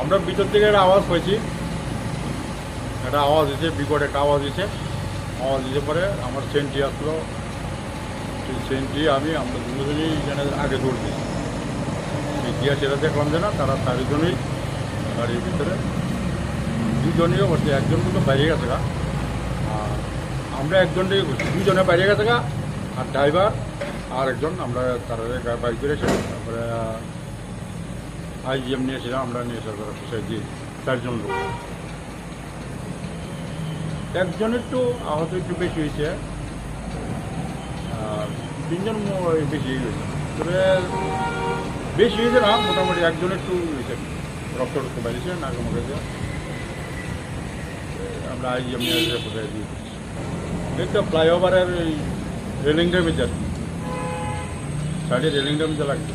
আমরা ভিতর থেকে একটা আওয়াজ পাইছি। একটা আওয়াজ দিছে, বিকট একটা আওয়াজ দিছে। আওয়াজ দিতে পরে আমার সেন্টি আসলো। সেই সেন্টি আমি, আমরা দুজনেই এখানে আগে দৌড় দিয়েছি দিয়া সেটা দেখলাম যে না, তারা চারিজনই গাড়ির ভিতরে। দুজনেও বসে একজন কিন্তু বাইরে গেছে গা। আর আমরা একজনই দুজনে বাইরে গেছে গা। আর ড্রাইভার আর একজন আমরা তারা বাইক করেছি তারপরে আইজিএম নিয়েছিলাম আমরা নিয়ে এসে তারা পুষাই চারজন লোক। একজন একটু আহত একটু বেশি হয়েছে, আর তিনজন বেশি হয়েছে তবে বেশি হয়েছে না, মোটামুটি একজন একটু হয়েছে। রক্ত রক্ত বাড়িয়েছে, নাকে মুখে দিয়ে আমরা আইজিএম নিয়ে পুষাই দিই একটা ফ্লাইওভারের এই রেলিংটার ভিতরে। সাইডে রেলিং ভিতরে লাগছে।